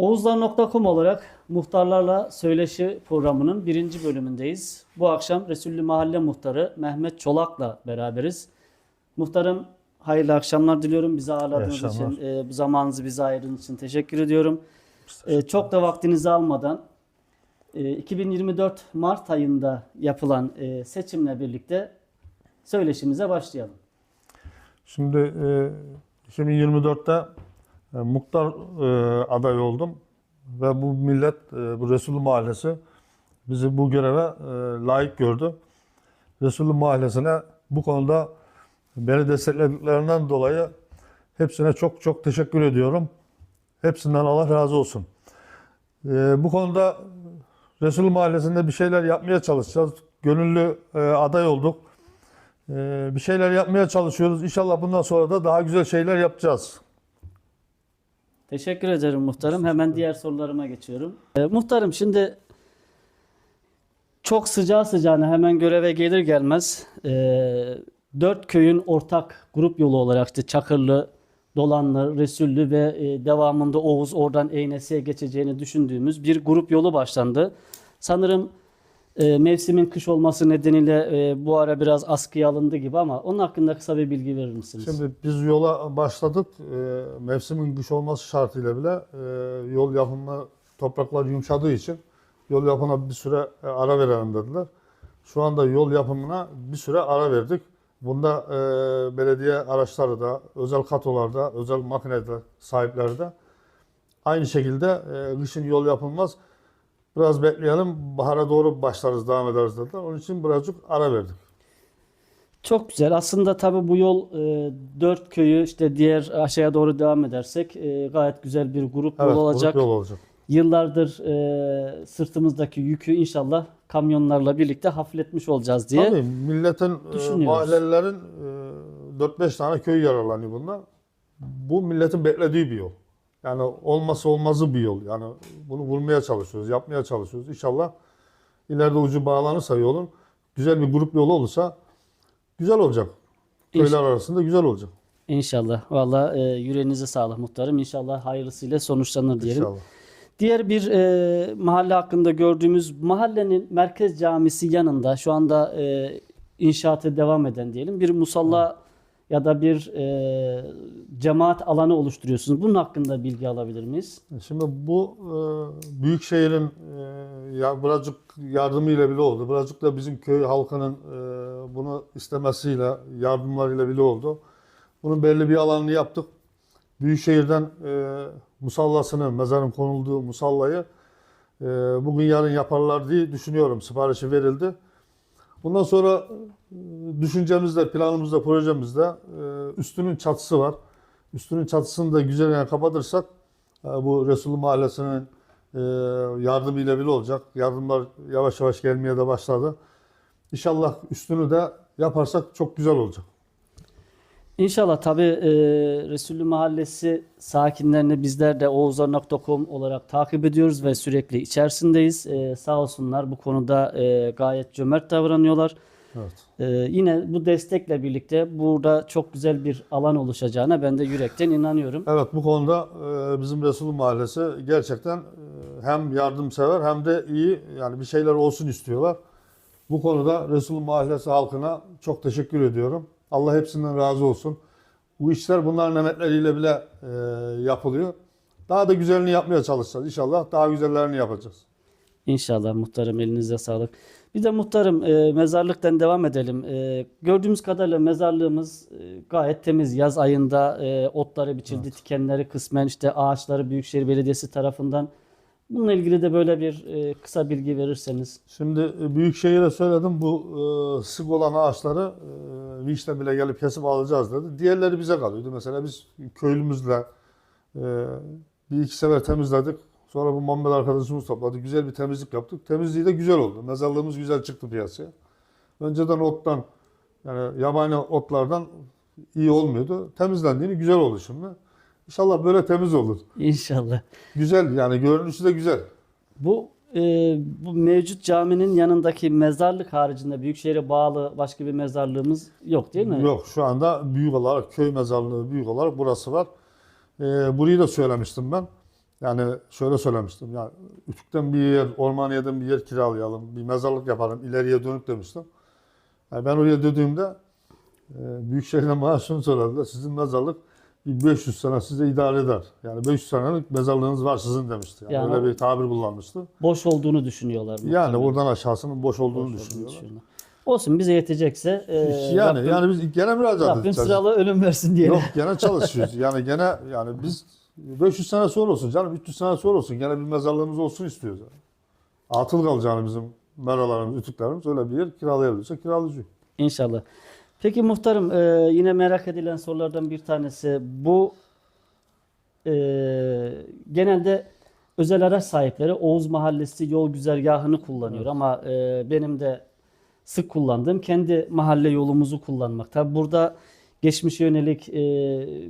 Oğuzlar.com olarak Muhtarlarla Söyleşi programının birinci bölümündeyiz. Bu akşam Resullü Mahalle Muhtarı Mehmet Çolak'la beraberiz. Muhtarım hayırlı akşamlar diliyorum. Bizi ağırladığınız akşamlar. için, e, bu zamanınızı bize ayırdığınız için teşekkür ediyorum. E, çok da vaktinizi almadan e, 2024 Mart ayında yapılan e, seçimle birlikte söyleşimize başlayalım. Şimdi e, 2024'te e, muhtar e, aday oldum ve bu millet, e, bu Resulü Mahallesi bizi bu göreve e, layık gördü. Resulü Mahallesi'ne bu konuda beni desteklediklerinden dolayı hepsine çok çok teşekkür ediyorum. Hepsinden Allah razı olsun. E, bu konuda Resulü Mahallesi'nde bir şeyler yapmaya çalışacağız. Gönüllü e, aday olduk. Bir şeyler yapmaya çalışıyoruz. İnşallah bundan sonra da daha güzel şeyler yapacağız. Teşekkür ederim muhtarım. Hemen diğer sorularıma geçiyorum. Ee, muhtarım şimdi çok sıcağı sıcağına hemen göreve gelir gelmez e, dört köyün ortak grup yolu olarak işte Çakırlı, Dolanlı, Resullü ve e, devamında Oğuz oradan Eynese'ye geçeceğini düşündüğümüz bir grup yolu başlandı. Sanırım e, mevsimin kış olması nedeniyle e, bu ara biraz askıya alındı gibi ama onun hakkında kısa bir bilgi verir misiniz? Şimdi biz yola başladık. Ee, mevsimin kış olması şartıyla bile e, yol yapımı topraklar yumuşadığı için yol yapımına bir süre e, ara verelim dediler. Şu anda yol yapımına bir süre ara verdik. Bunda e, belediye araçları da, özel katolarda, özel makineler sahipleri de aynı şekilde e, kışın yol yapılmaz. Biraz bekleyelim, bahara doğru başlarız, devam ederiz dediler. Onun için birazcık ara verdik. Çok güzel. Aslında tabii bu yol e, dört köyü işte diğer aşağıya doğru devam edersek e, gayet güzel bir grup yol Evet, olacak. grup yol olacak. Yıllardır e, sırtımızdaki yükü inşallah kamyonlarla birlikte hafifletmiş olacağız diye. Tabii milletin, e, mahallelilerin e, 4-5 tane köy yararlanıyor bundan. Bu milletin beklediği bir yol. Yani olması olmazı bir yol. Yani bunu vurmaya çalışıyoruz, yapmaya çalışıyoruz. İnşallah ileride ucu bağlanırsa yolun, güzel bir grup yolu olursa güzel olacak. Köyler İnşallah. arasında güzel olacak. İnşallah. Valla e, yüreğinize sağlık muhtarım. İnşallah hayırlısıyla sonuçlanır diyelim. İnşallah. Diğer bir e, mahalle hakkında gördüğümüz mahallenin merkez camisi yanında şu anda e, inşaatı devam eden diyelim bir musalla ya da bir e, cemaat alanı oluşturuyorsunuz. Bunun hakkında bilgi alabilir miyiz? Şimdi bu e, büyük şehrin e, birazcık yardımıyla bile oldu. Birazcık da bizim köy halkının e, bunu istemesiyle, yardımlarıyla bile oldu. Bunun belli bir alanını yaptık. Büyükşehir'den e, musallasını, mezarın konulduğu musallayı e, bugün yarın yaparlar diye düşünüyorum. Siparişi verildi. Bundan sonra e, düşüncemizde, planımızda, projemizde e, üstünün çatısı var. Üstünün çatısını da güzel kapatırsak e, bu Resulü Mahallesi'nin yardımıyla bile olacak. Yardımlar yavaş yavaş gelmeye de başladı. İnşallah üstünü de yaparsak çok güzel olacak. İnşallah tabii e, Resullü Mahallesi sakinlerini bizler de oğuzlar.com olarak takip ediyoruz ve sürekli içerisindeyiz. E, sağ olsunlar bu konuda e, gayet cömert davranıyorlar. Evet. E, yine bu destekle birlikte burada çok güzel bir alan oluşacağına ben de yürekten inanıyorum. Evet bu konuda e, bizim Resulü Mahallesi gerçekten e, hem yardımsever hem de iyi yani bir şeyler olsun istiyorlar. Bu konuda Resulü Mahallesi halkına çok teşekkür ediyorum. Allah hepsinden razı olsun. Bu işler bunların emekleriyle bile e, yapılıyor. Daha da güzelini yapmaya çalışacağız. İnşallah daha güzellerini yapacağız. İnşallah muhtarım elinize sağlık. Bir de muhtarım e, mezarlıktan devam edelim. E, gördüğümüz kadarıyla mezarlığımız e, gayet temiz. Yaz ayında e, otları biçildi, tikenleri kısmen işte ağaçları Büyükşehir Belediyesi tarafından. Bununla ilgili de böyle bir e, kısa bilgi verirseniz. Şimdi e, Büyükşehir'e söyledim bu e, sık olan ağaçları e, vinçle bile gelip kesip alacağız dedi. Diğerleri bize kalıyordu. Mesela biz köylümüzle e, bir iki sefer temizledik. Sonra bu Muhammed arkadaşımız topladı. Güzel bir temizlik yaptık. Temizliği de güzel oldu. Mezarlığımız güzel çıktı piyasaya. Önceden ottan yani yabani otlardan iyi olmuyordu. Temizlendiğini güzel oldu şimdi. İnşallah böyle temiz olur. İnşallah. Güzel yani görünüşü de güzel. Bu e, bu mevcut caminin yanındaki mezarlık haricinde Büyükşehir'e bağlı başka bir mezarlığımız yok değil mi? Yok şu anda büyük olarak köy mezarlığı büyük olarak burası var. Ee, burayı da söylemiştim ben. Yani şöyle söylemiştim. Ya Ütük'ten bir yer, Ormaniye'den bir yer kiralayalım, bir mezarlık yapalım, ileriye dönük demiştim. Yani ben oraya dediğimde e, Büyükşehir'den bana şunu söylediler. Sizin mezarlık 500 sene size idare eder. Yani 500 senelik mezarlığınız var sizin demişti. Yani, Yani öyle bir tabir kullanmıştı. Boş olduğunu düşünüyorlar. Yani muhtemelen. oradan aşağısının boş olduğunu Boş olduğunu düşünüyorlar. düşünüyorlar. Olsun bize yetecekse e, yani Rabbim, yani biz gene müracaat Rabbim edeceğiz. sıralı ölüm versin diyelim. Yok gene çalışıyoruz. Yani gene yani biz 500 sene sonra olsun canım 300 sene sonra olsun gene bir mezarlığımız olsun istiyoruz. Yani. Atıl kalacağını bizim meralarımız, ütüklerimiz öyle bir yer kiralayabilirse kiralayacak. İnşallah. Peki muhtarım e, yine merak edilen sorulardan bir tanesi bu e, genelde özel araç sahipleri Oğuz Mahallesi yol güzergahını kullanıyor ama e, benim de sık kullandığım kendi mahalle yolumuzu kullanmak. Tabi burada geçmişe yönelik e,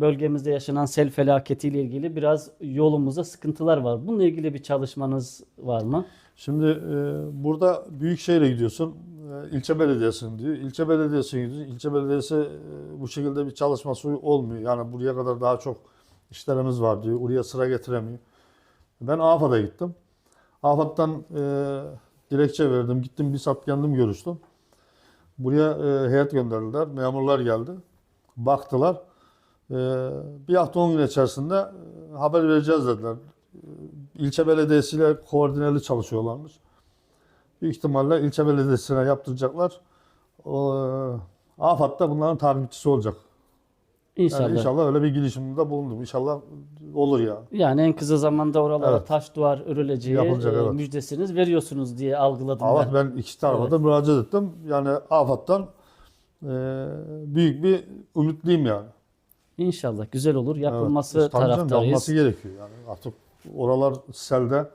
bölgemizde yaşanan sel felaketiyle ilgili biraz yolumuzda sıkıntılar var. Bununla ilgili bir çalışmanız var mı? Şimdi e, burada Büyükşehir'e gidiyorsun, e, ilçe belediyesine diyor. İlçe belediyesine gidiyorsun. İlçe belediyesi e, bu şekilde bir çalışması olmuyor. Yani buraya kadar daha çok işlerimiz var diyor. Oraya sıra getiremiyor. Ben AFAD'a gittim. AFAD'dan e, dilekçe verdim. Gittim bir saat kendim görüştüm. Buraya e, heyet gönderdiler. Memurlar geldi. Baktılar. E, bir hafta 10 gün içerisinde e, haber vereceğiz dediler. İlçe belediyesiyle koordineli çalışıyorlarmış. Büyük ihtimalle ilçe belediyesine yaptıracaklar. O, e, AFAD'da bunların takipçisi olacak. İnşallah. Yani inşallah öyle bir girişimde bulundum. İnşallah olur ya. Yani en kısa zamanda oralara Evet. taş duvar örüleceği Yapılacak, e, evet. müjdesiniz veriyorsunuz diye algıladım Allah ben. ben iki tarafa da müracaat ettim. Yani AFAD'dan e, büyük bir ümitliyim yani. İnşallah güzel olur. Yapılması Evet, taraftarıyız. yapılması gerekiyor. Yani artık oralar selde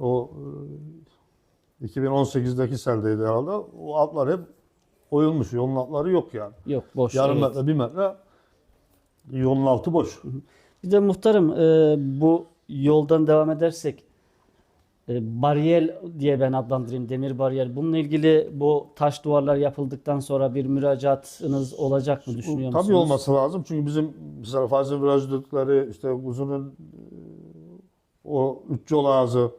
o e, 2018'deki seldeydi herhalde. O altlar hep oyulmuş. Yolun altları yok yani. Yok boş. Yarım evet. metre, bir metre yolun altı boş. Bir de muhtarım e, bu yoldan devam edersek e, bariyer diye ben adlandırayım demir bariyer. Bununla ilgili bu taş duvarlar yapıldıktan sonra bir müracaatınız olacak mı düşünüyor musunuz? Tabii olması lazım. Çünkü bizim mesela Fazıl Viraj dedikleri işte uzunun e, o üç yol ağzı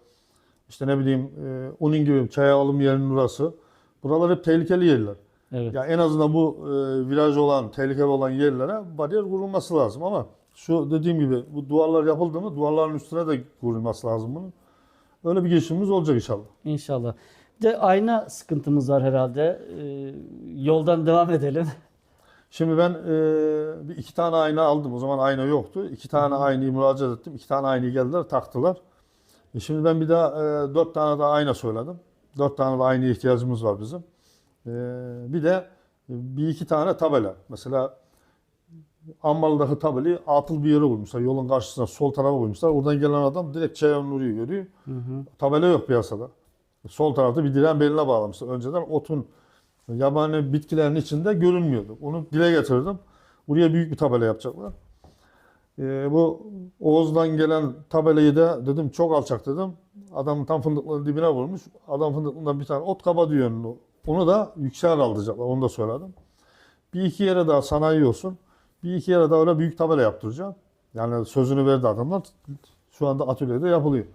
işte ne bileyim e, onun gibi çaya alım yerinin orası. Buralar hep tehlikeli yerler. Evet. Ya en azından bu e, viraj olan, tehlikeli olan yerlere bariyer kurulması lazım ama şu dediğim gibi bu duvarlar yapıldı mı duvarların üstüne de kurulması lazım bunun. Öyle bir girişimimiz olacak inşallah. İnşallah. Bir de ayna sıkıntımız var herhalde. E, yoldan devam edelim. Şimdi ben e, bir iki tane ayna aldım. O zaman ayna yoktu. İki tane aynayı müracaat ettim. İki tane aynayı geldiler taktılar. E şimdi ben bir daha e, dört tane daha ayna söyledim. Dört tane de aynaya ihtiyacımız var bizim. E, bir de bir iki tane tabela. Mesela Ammalı'daki tabelayı atıl bir yere koymuşlar. Yolun karşısına sol tarafa koymuşlar. Oradan gelen adam direkt Çayan Nuri'yi görüyor. Tabela yok piyasada. Sol tarafta bir diren beline bağlamışlar. Önceden otun yabani bitkilerin içinde görünmüyordu. Onu dile getirdim. Buraya büyük bir tabela yapacaklar. Ee, bu Oğuz'dan gelen tabelayı da dedim çok alçak dedim. Adamın tam fındıklığının dibine vurmuş. Adam fındıklığından bir tane ot kaba diyor. onu. Da yükseğe kaldıracaklar. Onu da söyledim. Bir iki yere daha sanayi olsun. Bir iki yere daha öyle büyük tabela yaptıracağım. Yani sözünü verdi adamlar. Şu anda atölyede yapılıyor.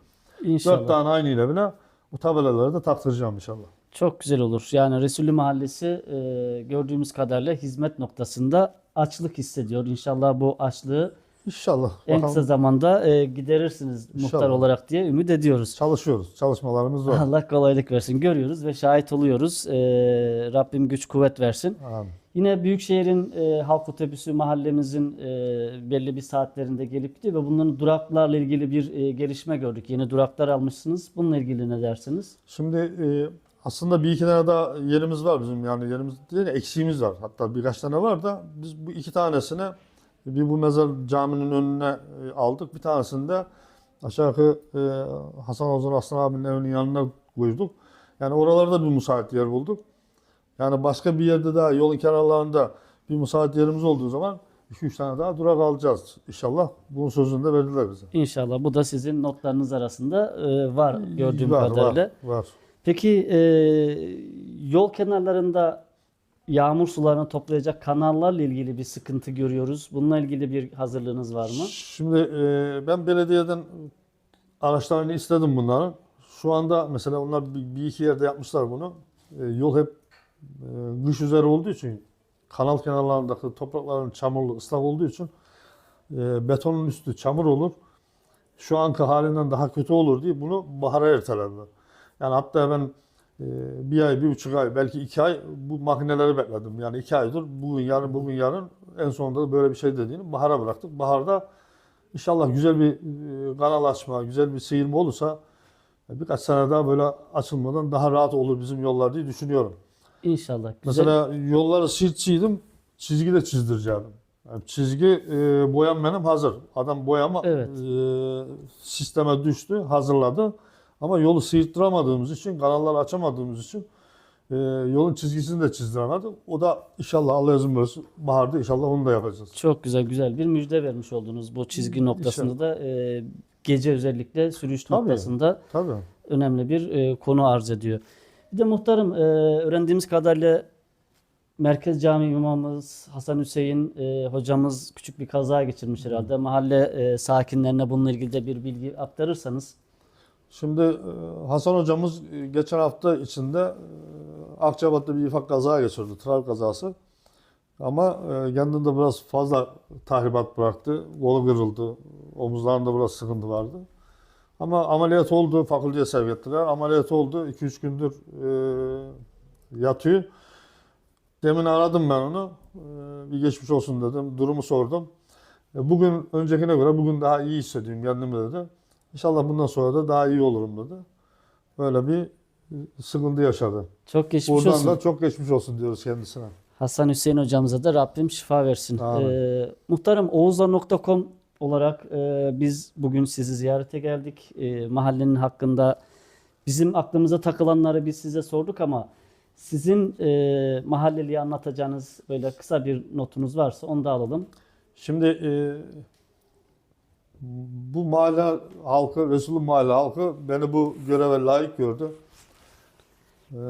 İnşallah. Dört tane aynı ile bile bu tabelaları da taktıracağım inşallah. Çok güzel olur. Yani Resulü Mahallesi e, gördüğümüz kadarıyla hizmet noktasında açlık hissediyor. İnşallah bu açlığı İnşallah. en Bakalım. kısa zamanda e, giderirsiniz muhtar İnşallah. olarak diye ümit ediyoruz. Çalışıyoruz. Çalışmalarımız var. Allah kolaylık versin. Görüyoruz ve şahit oluyoruz. E, Rabbim güç kuvvet versin. Amin. Yine Büyükşehir'in e, halk otobüsü mahallemizin e, belli bir saatlerinde gelip gidiyor ve bunların duraklarla ilgili bir e, gelişme gördük. Yeni duraklar almışsınız. Bununla ilgili ne dersiniz? Şimdi e, aslında bir iki tane daha yerimiz var bizim yani yerimiz değil de eksiğimiz var. Hatta birkaç tane var da biz bu iki tanesini bir bu mezar caminin önüne e, aldık. Bir tanesini de aşağı yukarı e, Hasan Ozan Aslan abinin evinin yanına koyduk. Yani oralarda bir müsait yer bulduk. Yani başka bir yerde daha yolun kenarlarında bir müsait yerimiz olduğu zaman 2-3 tane daha durak alacağız inşallah. Bunun sözünü de verdiler bize. İnşallah bu da sizin notlarınız arasında e, var gördüğüm var, kadarıyla. Var, var. Peki yol kenarlarında yağmur sularını toplayacak kanallarla ilgili bir sıkıntı görüyoruz. Bununla ilgili bir hazırlığınız var mı? Şimdi e, ben belediyeden araçlarını istedim bunların. Şu anda mesela onlar bir, bir iki yerde yapmışlar bunu. E, yol hep e, kış üzeri olduğu için kanal kenarlarındaki toprakların çamurlu, ıslak olduğu için e, betonun üstü çamur olur. Şu anki halinden daha kötü olur diye bunu bahara ertelediler. Yani hatta ben bir ay, bir buçuk ay, belki iki ay bu makineleri bekledim. Yani iki aydır bugün yarın, bugün yarın en sonunda da böyle bir şey dediğini bahara bıraktık. Baharda inşallah güzel bir e, kanal açma, güzel bir sıyırma olursa e, birkaç sene daha böyle açılmadan daha rahat olur bizim yollar diye düşünüyorum. İnşallah. Güzel. Mesela yolları silçiydim, çizgi de çizdireceğim. Yani çizgi e, boyam benim hazır. Adam boyama Evet. e, sisteme düştü, hazırladı. Ama yolu sıyırttıramadığımız için, kanalları açamadığımız için e, yolun çizgisini de çizdiremedik. O da inşallah Allah izin verirse baharda inşallah onu da yapacağız. Çok güzel güzel bir müjde vermiş oldunuz bu çizgi noktasında da e, gece özellikle sürüş Tabii. noktasında Tabii. önemli bir e, konu arz ediyor. Bir de muhtarım e, öğrendiğimiz kadarıyla Merkez Cami imamımız Hasan Hüseyin e, hocamız küçük bir kaza geçirmiş herhalde. Mahalle e, sakinlerine bununla ilgili de bir bilgi aktarırsanız. Şimdi e, Hasan hocamız e, geçen hafta içinde e, Akçabat'ta bir ufak kaza geçirdi, trafik kazası. Ama kendinde biraz fazla tahribat bıraktı. Kolu kırıldı, omuzlarında biraz sıkıntı vardı. Ama ameliyat oldu, fakülteye sevk ettiler. Ameliyat oldu, 2-3 gündür yatıyor. Demin aradım ben onu, bir geçmiş olsun dedim, durumu sordum. Bugün öncekine göre bugün daha iyi hissediyorum kendimi dedi. İnşallah bundan sonra da daha iyi olurum dedi. Böyle bir sıkıntı yaşadı. Çok geçmiş Buradan olsun. da çok geçmiş olsun diyoruz kendisine. Hasan Hüseyin hocamıza da Rabbim şifa versin. Amin. Ee, muhtarım oğuzlar.com olarak e, biz bugün sizi ziyarete geldik. E, mahallenin hakkında bizim aklımıza takılanları biz size sorduk ama sizin e, mahalleliye anlatacağınız böyle kısa bir notunuz varsa onu da alalım. Şimdi e, bu mahalle halkı, Resulü mahalle halkı beni bu göreve layık gördü. E,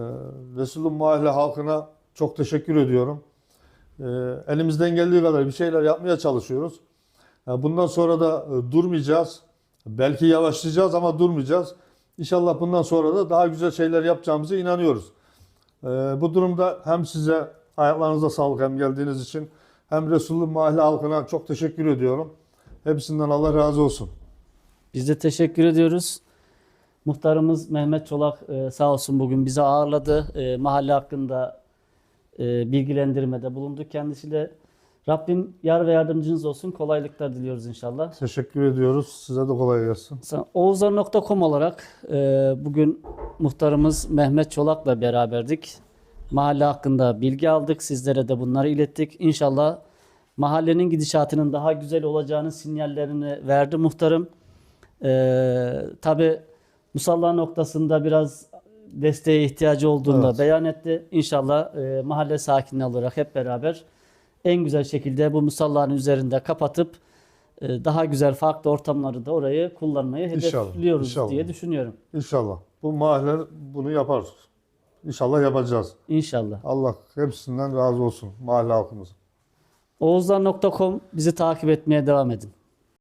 Resulü mahalle halkına çok teşekkür ediyorum. E, elimizden geldiği kadar bir şeyler yapmaya çalışıyoruz. E, bundan sonra da e, durmayacağız. Belki yavaşlayacağız ama durmayacağız. İnşallah bundan sonra da daha güzel şeyler yapacağımıza inanıyoruz. E, bu durumda hem size ayaklarınıza sağlık hem geldiğiniz için hem Resulü mahalle halkına çok teşekkür ediyorum. Hepsinden Allah razı olsun. Biz de teşekkür ediyoruz. Muhtarımız Mehmet Çolak e, sağ olsun bugün bizi ağırladı. E, mahalle hakkında e, bilgilendirmede bulundu kendisiyle. Rabbim yar ve yardımcınız olsun. Kolaylıklar diliyoruz inşallah. Teşekkür ediyoruz. Size de kolay gelsin. Oğuzlar.com olarak bugün muhtarımız Mehmet Çolak'la beraberdik. Mahalle hakkında bilgi aldık. Sizlere de bunları ilettik. İnşallah mahallenin gidişatının daha güzel olacağını sinyallerini verdi muhtarım. E, Tabi musalla noktasında biraz desteğe ihtiyacı olduğunu da Evet. beyan etti. İnşallah e, mahalle sakinleri olarak hep beraber en güzel şekilde bu musallanın üzerinde kapatıp e, daha güzel farklı ortamları da orayı kullanmayı İnşallah, hedefliyoruz inşallah. diye düşünüyorum. İnşallah. Bu mahalle bunu yapar. İnşallah yapacağız. İnşallah. Allah hepsinden razı olsun mahalle halkımız. Oğuzlar.com bizi takip etmeye devam edin.